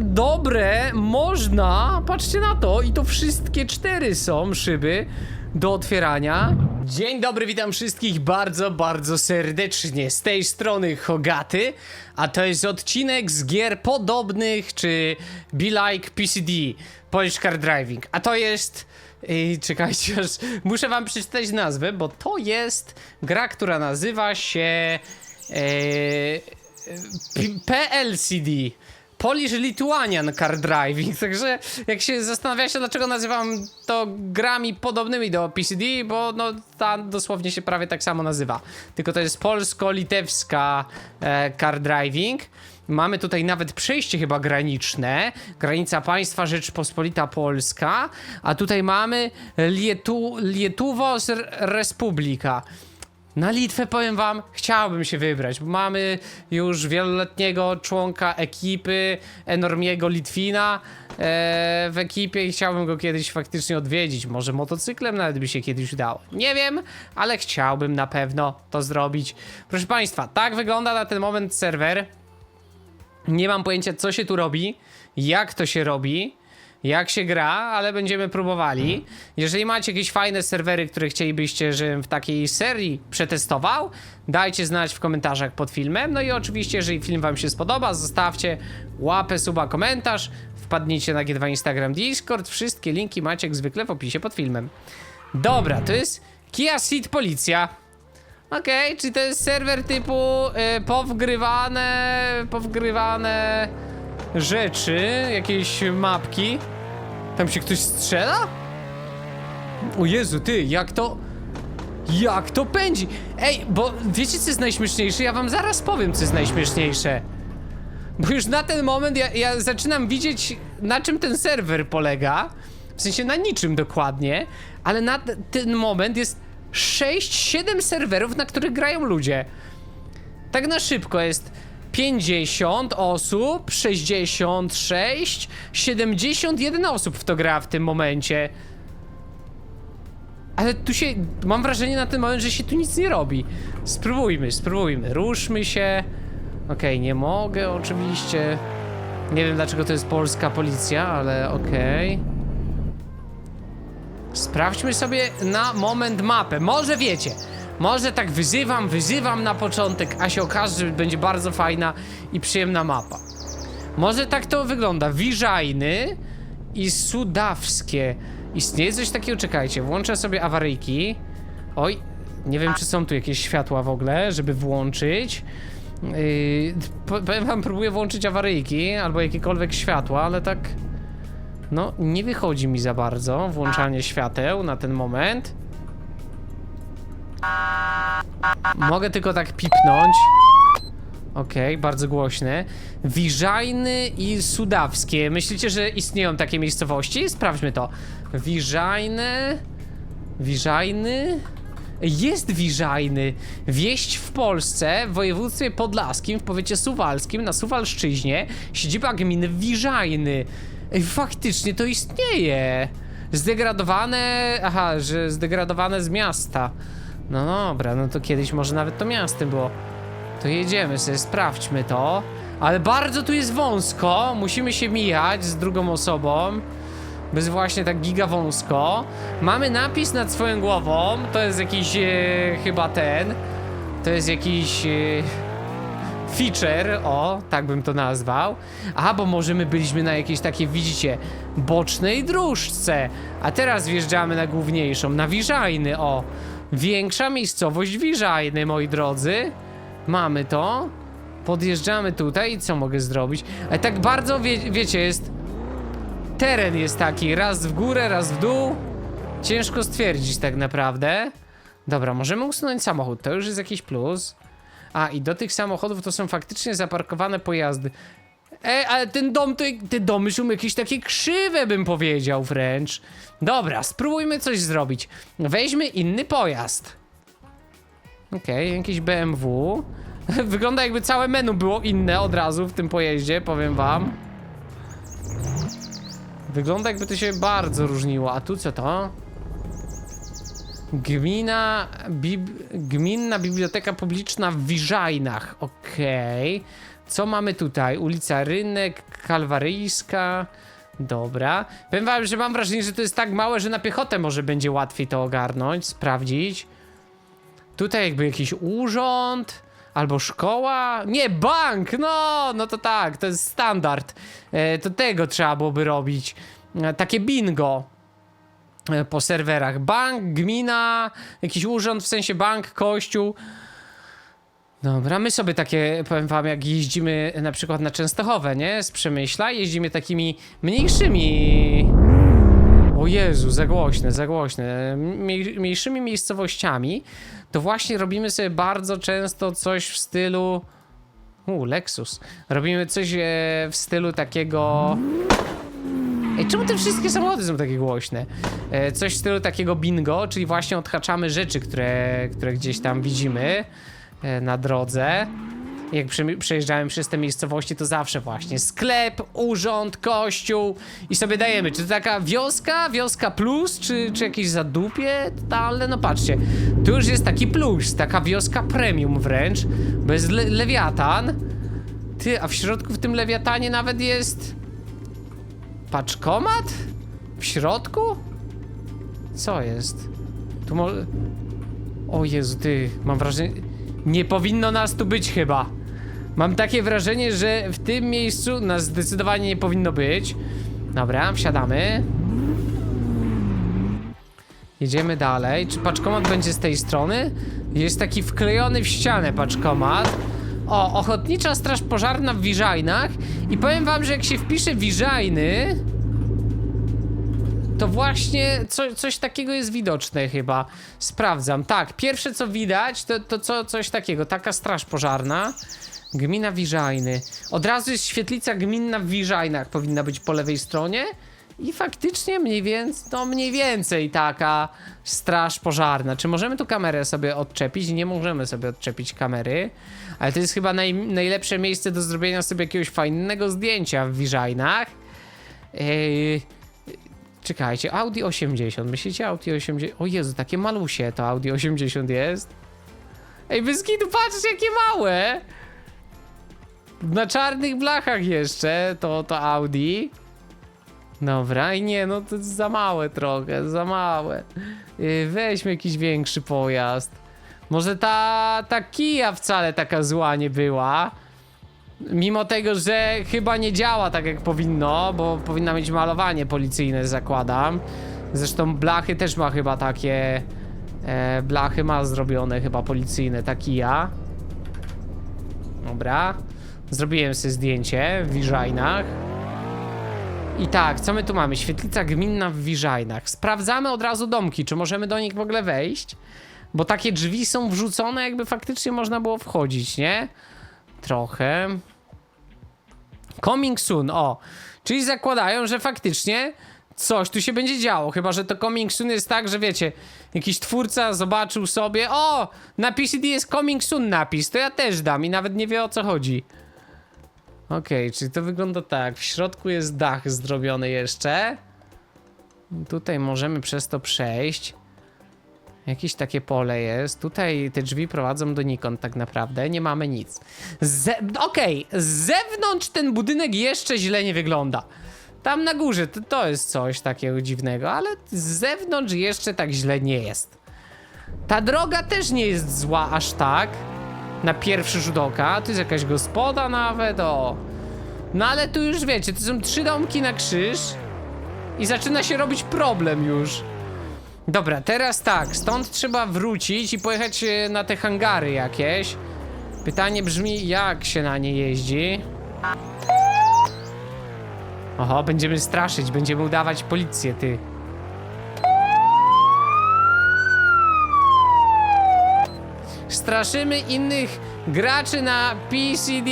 dobre, można, patrzcie na to, i to wszystkie cztery są szyby do otwierania. Dzień dobry, witam wszystkich bardzo, bardzo serdecznie. Z tej strony Hogaty, a to jest odcinek z gier podobnych, czy Be Like PCD, Polish Car Driving. A to jest... Ej, czekajcie, aż muszę wam przeczytać nazwę, bo to jest gra, która nazywa się... E, PLCD. Polish Lithuanian Car Driving. Także jak się zastanawiacie, dlaczego nazywam to grami podobnymi do PCD, bo no ta dosłownie się prawie tak samo nazywa. Tylko to jest polsko-litewska e, Car Driving. Mamy tutaj nawet przejście chyba graniczne. Granica państwa Rzeczpospolita Polska. A tutaj mamy Lietu, Lietuwos Republika. Na Litwę powiem wam, chciałbym się wybrać, bo mamy już wieloletniego członka ekipy, enormiego Litwina e, w ekipie i chciałbym go kiedyś faktycznie odwiedzić. Może motocyklem nawet by się kiedyś udało. Nie wiem, ale chciałbym na pewno to zrobić. Proszę państwa, tak wygląda na ten moment serwer. Nie mam pojęcia, co się tu robi, jak to się robi, jak się gra, ale będziemy próbowali. Jeżeli macie jakieś fajne serwery, które chcielibyście, żebym w takiej serii przetestował, dajcie znać w komentarzach pod filmem. No i oczywiście, jeżeli film wam się spodoba, zostawcie łapę, suba, komentarz, wpadnijcie na G2 Instagram, Discord, wszystkie linki macie jak zwykle w opisie pod filmem. Dobra, to jest Kia Ceed Policja. Okej, czyli to jest serwer typu y, powgrywane, powgrywane rzeczy, jakieś mapki. Tam się ktoś strzela? O Jezu, ty, jak to... Jak to pędzi? Ej, bo wiecie co jest najśmieszniejsze? Ja wam zaraz powiem, co jest najśmieszniejsze. Bo już na ten moment ja, ja zaczynam widzieć, na czym ten serwer polega. W sensie na niczym dokładnie, ale na ten moment jest 6-7 serwerów, na których grają ludzie. Tak na szybko jest 50 osób, 66, 71 osób w to gra w tym momencie. Ale tu się. Mam wrażenie na ten moment, że się tu nic nie robi. Spróbujmy, spróbujmy. Ruszmy się. Okej, nie mogę oczywiście. Nie wiem dlaczego to jest polska policja, ale okej. Sprawdźmy sobie na moment mapę. Może wiecie, może tak wyzywam, wyzywam na początek, a się okaże, że będzie bardzo fajna i przyjemna mapa. Może tak to wygląda. Wiżajny i Sudawskie. Istnieje coś takiego? Czekajcie, włączę sobie awaryjki. Oj, nie wiem, czy są tu jakieś światła w ogóle, żeby włączyć. Yy, po- powiem wam, próbuję włączyć awaryjki albo jakiekolwiek światła, ale tak. No, nie wychodzi mi za bardzo włączanie świateł na ten moment. Mogę tylko tak pipnąć. Okej, bardzo głośne. Wiżajny i Sudawskie. Myślicie, że istnieją takie miejscowości? Sprawdźmy to. Wiżajny. Wiżajny. Jest Wiżajny. Wieść w Polsce, w województwie podlaskim, w powiecie suwalskim, na Suwalszczyźnie. Siedziba gminy Wiżajny. Ej, faktycznie to istnieje. Zdegradowane. Aha, że zdegradowane z miasta. No dobra, no to kiedyś może nawet to miastem było. To jedziemy sobie, sprawdźmy to. Ale bardzo tu jest wąsko, musimy się mijać z drugą osobą. Bez właśnie tak giga wąsko. Mamy napis nad swoją głową, to jest jakiś e, chyba ten. To jest jakiś e, feature, o, tak bym to nazwał. A, bo może my byliśmy na jakiejś takiej, widzicie, bocznej dróżce. A teraz wjeżdżamy na główniejszą, na Wiżajny, o. Większa miejscowość Wiżajny, moi drodzy. Mamy to. Podjeżdżamy tutaj i co mogę zrobić? Ale tak bardzo, wie, wiecie, jest... Teren jest taki, raz w górę, raz w dół. Ciężko stwierdzić tak naprawdę. Dobra, możemy usunąć samochód, to już jest jakiś plus. A, i do tych samochodów to są faktycznie zaparkowane pojazdy. Ej, ale ten dom, to, te domy są jakieś takie krzywe, bym powiedział wręcz. Dobra, spróbujmy coś zrobić. Weźmy inny pojazd. Okej, jakieś BMW. Wygląda jakby całe menu było inne od razu w tym pojeździe, powiem wam. Wygląda jakby to się bardzo różniło. A tu co to? Gmina, bib, gminna biblioteka publiczna w Wiżajnach. Okej. Co mamy tutaj? Ulica Rynek, Kalwaryjska. Dobra. Powiem wam, że mam wrażenie, że to jest tak małe, że na piechotę może będzie łatwiej to ogarnąć, sprawdzić. Tutaj jakby jakiś urząd albo szkoła. Nie, bank! No, no to tak, to jest standard. E, to tego trzeba byłoby robić. E, takie bingo e, po serwerach. Bank, gmina, jakiś urząd, w sensie bank, kościół. Dobra, my sobie takie, powiem wam, jak jeździmy na przykład na Częstochowę, nie? Z Przemyśla, jeździmy takimi mniejszymi... O Jezu, za głośne, za głośne. Mniej, mniejszymi miejscowościami, to właśnie robimy sobie bardzo często coś w stylu... U, Lexus. Robimy coś e, w stylu takiego... Ej, czemu te wszystkie samochody są takie głośne? E, coś w stylu takiego bingo, czyli właśnie odhaczamy rzeczy, które, które gdzieś tam widzimy na drodze. Jak przejeżdżałem przez te miejscowości, to zawsze właśnie sklep, urząd, kościół i sobie dajemy. Czy to taka wioska, wioska plus, czy, czy jakieś zadupie totalne? No patrzcie, tu już jest taki plus, taka wioska premium wręcz, bez le lewiatan. Ty, a w środku w tym lewiatanie nawet jest... Paczkomat? W środku? Co jest? Tu może... O Jezu, ty, mam wrażenie... Nie powinno nas tu być chyba. Mam takie wrażenie, że w tym miejscu nas zdecydowanie nie powinno być. Dobra, wsiadamy. Jedziemy dalej. Czy paczkomat będzie z tej strony? Jest taki wklejony w ścianę paczkomat. O, Ochotnicza Straż Pożarna w Wiżajnach. I powiem wam, że jak się wpisze Wiżajny, to właśnie co, coś takiego jest widoczne chyba. Sprawdzam. Tak, pierwsze co widać, to, to co, coś takiego. Taka straż pożarna. Gmina Wiżajny. Od razu jest świetlica gminna w Wiżajnach. Powinna być po lewej stronie. I faktycznie mniej więcej, no mniej więcej taka straż pożarna. Czy możemy tu kamerę sobie odczepić? Nie możemy sobie odczepić kamery. Ale to jest chyba naj, najlepsze miejsce do zrobienia sobie jakiegoś fajnego zdjęcia w Wiżajnach. Yy, Czekajcie, Audi 80. Myślicie Audi 80? O Jezu, takie malusie to Audi 80 jest. Ej, Beskidu, patrzcie jakie małe! Na czarnych blachach jeszcze to, to Audi. Dobra, i nie, no to jest za małe trochę, za małe. Yy, Weźmy jakiś większy pojazd. Może ta, ta Kia wcale taka zła nie była. Mimo tego, że chyba nie działa tak jak powinno, bo powinna mieć malowanie policyjne, zakładam. Zresztą blachy też ma chyba takie. E, blachy ma zrobione chyba policyjne, taki ja. Dobra. Zrobiłem sobie zdjęcie w Wiżajnach. I tak, co my tu mamy? Świetlica gminna w Wiżajnach. Sprawdzamy od razu domki, czy możemy do nich w ogóle wejść. Bo takie drzwi są wrzucone, jakby faktycznie można było wchodzić, nie? Trochę. Coming soon, o. Czyli zakładają, że faktycznie coś tu się będzie działo. Chyba, że to coming soon jest tak, że wiecie, jakiś twórca zobaczył sobie, o, na PCD jest coming soon napis, to ja też dam i nawet nie wie o co chodzi. Okej, czyli to wygląda tak. W środku jest dach zrobiony jeszcze. Tutaj możemy przez to przejść. Jakieś takie pole jest. Tutaj te drzwi prowadzą donikąd tak naprawdę. Nie mamy nic. Ze Okej, z zewnątrz ten budynek jeszcze źle nie wygląda. Tam na górze to, to jest coś takiego dziwnego, ale z zewnątrz jeszcze tak źle nie jest. Ta droga też nie jest zła aż tak. Na pierwszy rzut oka. Tu jest jakaś gospoda nawet, o. No ale tu już wiecie, to są trzy domki na krzyż. I zaczyna się robić problem już. Dobra, teraz tak, stąd trzeba wrócić i pojechać e, na te hangary jakieś. Pytanie brzmi, jak się na nie jeździ? Oho, będziemy straszyć, będziemy udawać policję, ty. Straszymy innych graczy na PCD.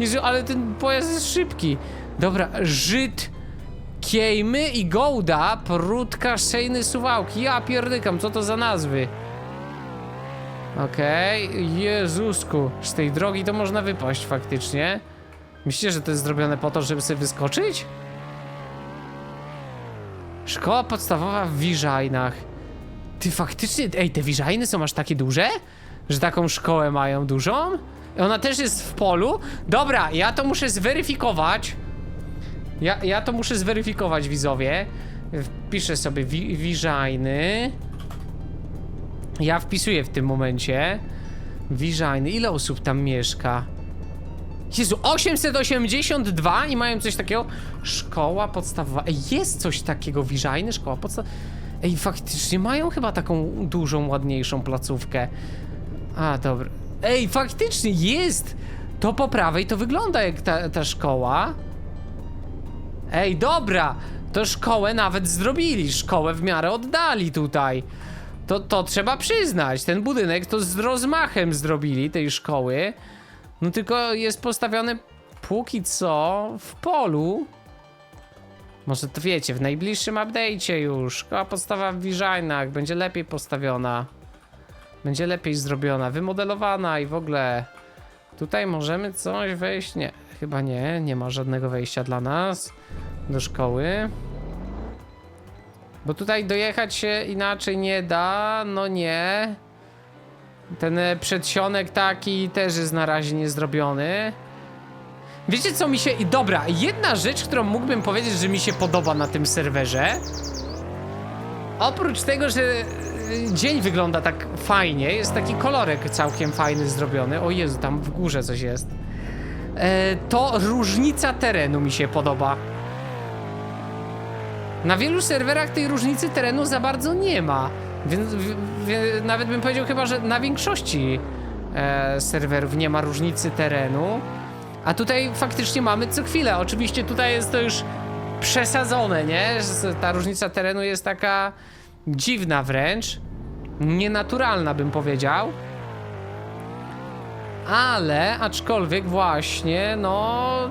Jezu, ale ten pojazd jest szybki. Dobra, Żyd, Kiejmy i Gołda, Prutka, Szejny, Suwałki. Ja pierdykam, co to za nazwy? Okej, Jezusku, z tej drogi to można wypaść faktycznie. Myślicie, że to jest zrobione po to, żeby sobie wyskoczyć? Szkoła podstawowa w Wiżajnach. Ty faktycznie, ej, te Wiżajny są aż takie duże? Że taką szkołę mają dużą? Ona też jest w polu? Dobra, ja to muszę zweryfikować. Ja, ja to muszę zweryfikować, widzowie. Wpiszę sobie wi Wiżajny. Ja wpisuję w tym momencie. Wiżajny. Ile osób tam mieszka? Jezu, 882 i mają coś takiego. Szkoła podstawowa. Ej, jest coś takiego, Wiżajny, szkoła podstawowa. Ej, faktycznie mają chyba taką dużą, ładniejszą placówkę. A, dobra. Ej, faktycznie jest! To po prawej to wygląda jak ta, ta szkoła. Ej, dobra! To szkołę nawet zrobili. Szkołę w miarę oddali tutaj. To, to trzeba przyznać. Ten budynek to z rozmachem zrobili tej szkoły. No tylko jest postawiony póki co w polu. Może to wiecie, w najbliższym update'cie już. Szkoła podstawa w Wiżajnach będzie lepiej postawiona. Będzie lepiej zrobiona, wymodelowana i w ogóle. Tutaj możemy coś wejść? Nie, chyba nie. Nie ma żadnego wejścia dla nas do szkoły. Bo tutaj dojechać się inaczej nie da, no nie. Ten e, przedsionek taki też jest na razie niezrobiony. Wiecie co mi się... I dobra, jedna rzecz, którą mógłbym powiedzieć, że mi się podoba na tym serwerze. Oprócz tego, że y, dzień wygląda tak fajnie, jest taki kolorek całkiem fajny zrobiony. O Jezu, tam w górze coś jest. E, to różnica terenu mi się podoba. Na wielu serwerach tej różnicy terenu za bardzo nie ma. Więc nawet bym powiedział chyba, że na większości e, serwerów nie ma różnicy terenu. A tutaj faktycznie mamy co chwilę. Oczywiście tutaj jest to już przesadzone, nie? Ta różnica terenu jest taka dziwna wręcz. Nienaturalna bym powiedział. Ale, aczkolwiek właśnie, no...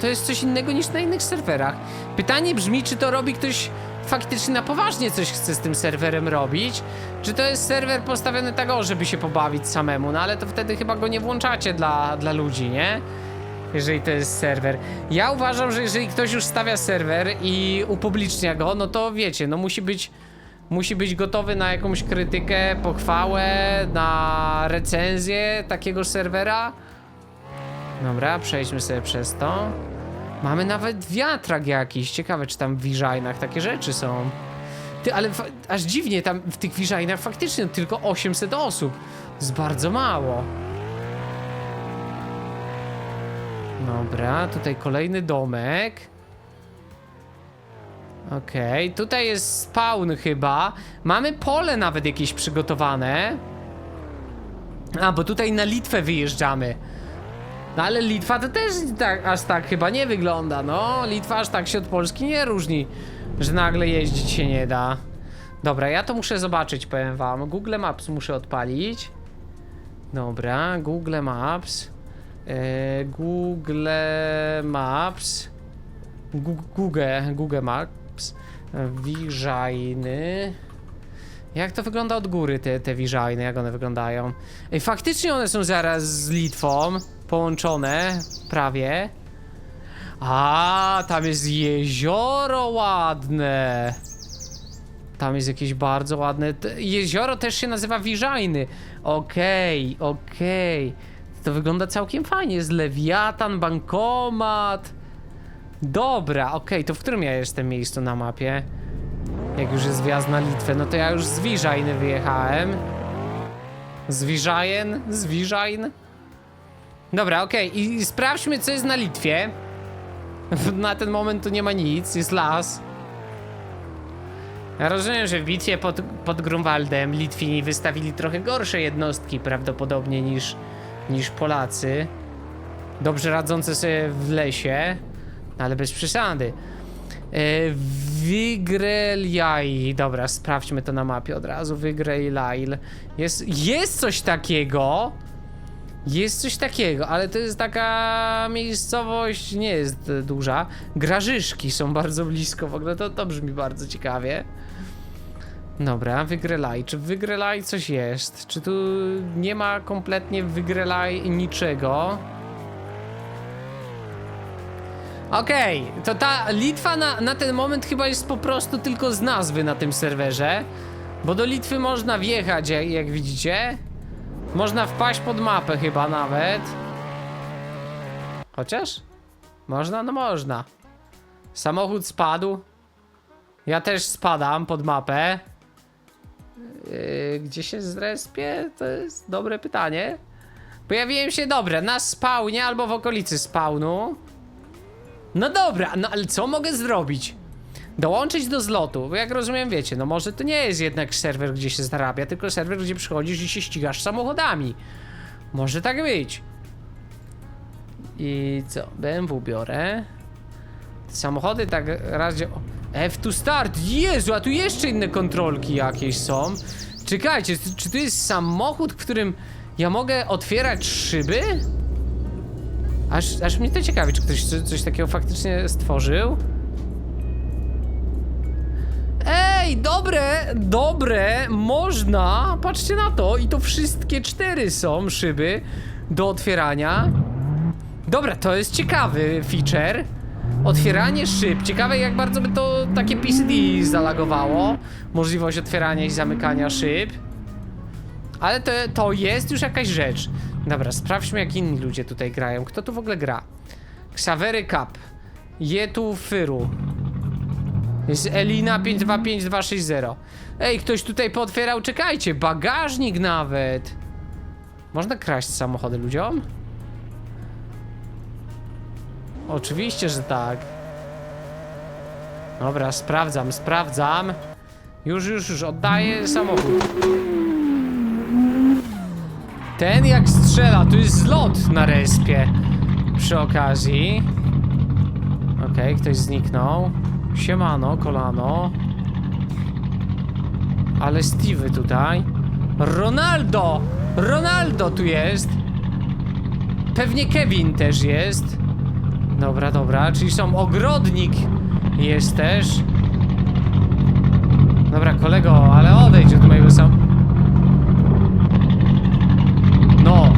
To jest coś innego niż na innych serwerach. Pytanie brzmi, czy to robi ktoś faktycznie na poważnie coś chce z tym serwerem robić? Czy to jest serwer postawiony tak o, żeby się pobawić samemu? No ale to wtedy chyba go nie włączacie dla, dla ludzi, nie? Jeżeli to jest serwer. Ja uważam, że jeżeli ktoś już stawia serwer i upublicznia go, no to wiecie, no musi być musi być gotowy na jakąś krytykę, pochwałę, na recenzję takiego serwera. Dobra, przejdźmy sobie przez to. Mamy nawet wiatrak jakiś. Ciekawe, czy tam w Wiżajnach takie rzeczy są. Ty, ale aż dziwnie, tam w tych Wiżajnach faktycznie tylko 800 osób. To jest bardzo mało. Dobra, tutaj kolejny domek. Okej, tutaj jest spawn chyba. Mamy pole nawet jakieś przygotowane. A, bo tutaj na Litwę wyjeżdżamy. No ale Litwa to też tak, aż tak chyba nie wygląda, no. Litwa aż tak się od Polski nie różni, że nagle jeździć się nie da. Dobra, ja to muszę zobaczyć, powiem wam. Google Maps muszę odpalić. Dobra, Google Maps. E, Google Maps. Google, Google Maps. E, Wiżajny. Jak to wygląda od góry, te, te wiżajny, jak one wyglądają? Ej, faktycznie one są zaraz z Litwą połączone, prawie. A, tam jest jezioro ładne. Tam jest jakieś bardzo ładne. Jezioro też się nazywa Wiżajny. Okej, okej. To wygląda całkiem fajnie. Jest lewiatan, bankomat. Dobra, okej, to w którym ja jestem miejscu na mapie? Jak już jest wjazd na Litwę, no to ja już z Wiżajny wyjechałem. Z Wiżajen? Z Wiżajn? Dobra, okej, i sprawdźmy co jest na Litwie. Na ten moment tu nie ma nic, jest las. Ja rozumiem, że w bitwie pod, pod Grunwaldem Litwini wystawili trochę gorsze jednostki prawdopodobnie niż, niż Polacy. Dobrze radzące sobie w lesie, ale bez przesady. E. Dobra, sprawdźmy to na mapie od razu. Wigreliail. Jest, jest coś takiego. Jest coś takiego, ale to jest taka miejscowość, nie jest duża. Grażyszki są bardzo blisko, w ogóle to, to brzmi bardzo ciekawie. Dobra, Wygrelaj. Czy Wygrelaj coś jest? Czy tu nie ma kompletnie Wygrelaj niczego? Okej, to ta Litwa na, na ten moment chyba jest po prostu tylko z nazwy na tym serwerze. Bo do Litwy można wjechać, jak, jak widzicie. Można wpaść pod mapę chyba nawet. Chociaż? Można? No można. Samochód spadł. Ja też spadam pod mapę. Yy, gdzie się zrespię? To jest dobre pytanie. Pojawiłem się, dobra, na spawnie albo w okolicy spawnu. No dobra, no ale co mogę zrobić? Dołączyć do zlotu, bo jak rozumiem, wiecie, no może to nie jest jednak serwer, gdzie się zarabia, tylko serwer, gdzie przychodzisz i się ścigasz samochodami. Może tak być. I co? BMW biorę. Samochody tak raz dzia- o, F to start! Jezu, a tu jeszcze inne kontrolki jakieś są. Czekajcie, czy tu jest samochód, w którym ja mogę otwierać szyby? Aż, aż mnie to ciekawi, czy ktoś co- coś takiego faktycznie stworzył. Ej, dobre, dobre, można, patrzcie na to, i to wszystkie cztery są szyby do otwierania. Dobra, to jest ciekawy feature. Otwieranie szyb. Ciekawe jak bardzo by to takie PCD zalagowało. Możliwość otwierania i zamykania szyb. Ale to, to jest już jakaś rzecz. Dobra, sprawdźmy jak inni ludzie tutaj grają. Kto tu w ogóle gra? Xavery Cup. Jetu Fyru. Jest Elina 525260. Ej, ktoś tutaj pootwierał, czekajcie, bagażnik nawet. Można kraść samochody ludziom? Oczywiście, że tak. Dobra, sprawdzam, sprawdzam. Już, już, już, oddaję samochód. Ten jak strzela, tu jest zlot na respie. Przy okazji. Okej, ktoś zniknął. Siemano, kolano. Ale Steve tutaj. Ronaldo! Ronaldo tu jest! Pewnie Kevin też jest. Dobra, dobra, czyli są ogrodnik jest też. Dobra, kolego, ale odejdź od mojego sam... No.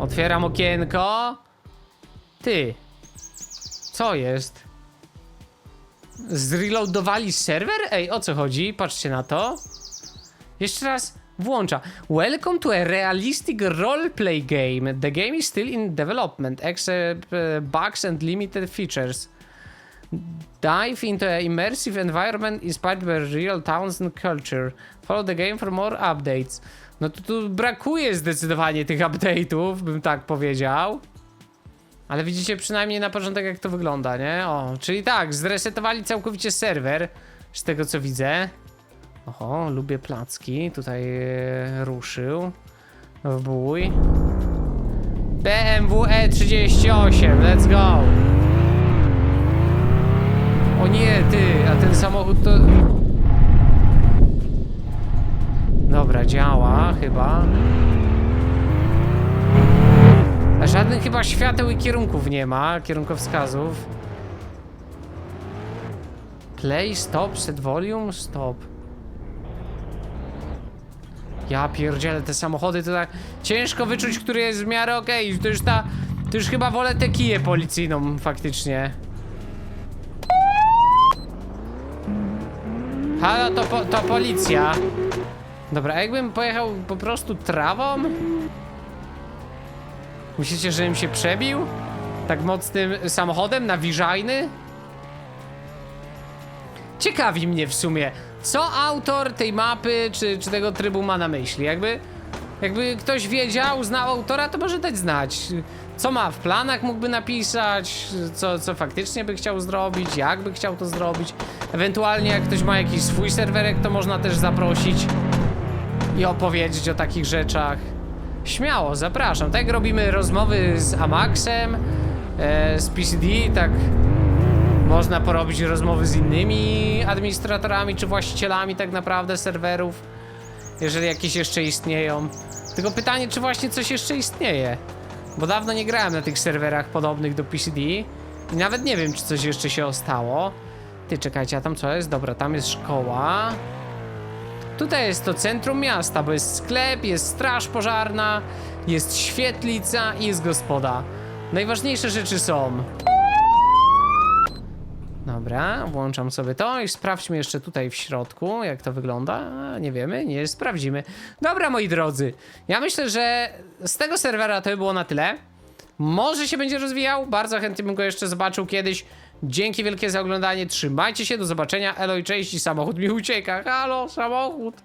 Otwieram okienko. Ty. Co jest? Zreloadowali serwer? Ej, o co chodzi? Patrzcie na to. Jeszcze raz włącza. Welcome to a realistic roleplay game. The game is still in development, except uh, bugs and limited features. Dive into an immersive environment inspired by real towns and culture. Follow the game for more updates. No to tu brakuje zdecydowanie tych update'ów, bym tak powiedział. Ale widzicie przynajmniej na początek jak to wygląda, nie? O, czyli tak, zresetowali całkowicie serwer, z tego co widzę. Oho, lubię placki, tutaj e, ruszył w bój. BMW E38, let's go! O nie, ty, a ten samochód to... Dobra, działa chyba. A żadnych chyba świateł i kierunków nie ma, kierunkowskazów. Play, stop, set volume, stop. Ja pierdzielę, te samochody to tak ciężko wyczuć, który jest w miarę okej. To już ta, to już chyba wolę tę kiję policyjną faktycznie. Halo, to, po, to policja. Dobra, a jakbym pojechał po prostu trawą? Myślicie, że im się przebił? Tak mocnym samochodem na? Ciekawi mnie w sumie, co autor tej mapy czy, czy tego trybu ma na myśli. Jakby, jakby ktoś wiedział, znał autora, to może dać znać. Co ma w planach, mógłby napisać, co, co faktycznie by chciał zrobić, jak by chciał to zrobić. Ewentualnie, jak ktoś ma jakiś swój serwerek, to można też zaprosić i opowiedzieć o takich rzeczach. Śmiało, zapraszam. Tak robimy rozmowy z Amaxem, e, z PCD, tak można porobić rozmowy z innymi administratorami czy właścicielami tak naprawdę serwerów, jeżeli jakieś jeszcze istnieją. Tylko pytanie, czy właśnie coś jeszcze istnieje? Bo dawno nie grałem na tych serwerach podobnych do PCD i nawet nie wiem, czy coś jeszcze się ostało. Ty, czekajcie, a tam co jest? Dobra, tam jest szkoła. Tutaj jest to centrum miasta, bo jest sklep, jest straż pożarna, jest świetlica i jest gospoda. Najważniejsze rzeczy są. Dobra, włączam sobie to i sprawdźmy jeszcze tutaj w środku, jak to wygląda. Nie wiemy, nie sprawdzimy. Dobra, moi drodzy, ja myślę, że z tego serwera to by było na tyle. Może się będzie rozwijał, bardzo chętnie bym go jeszcze zobaczył kiedyś. Dzięki wielkie za oglądanie, trzymajcie się, do zobaczenia, elo i cześć, samochód mi ucieka, halo, samochód.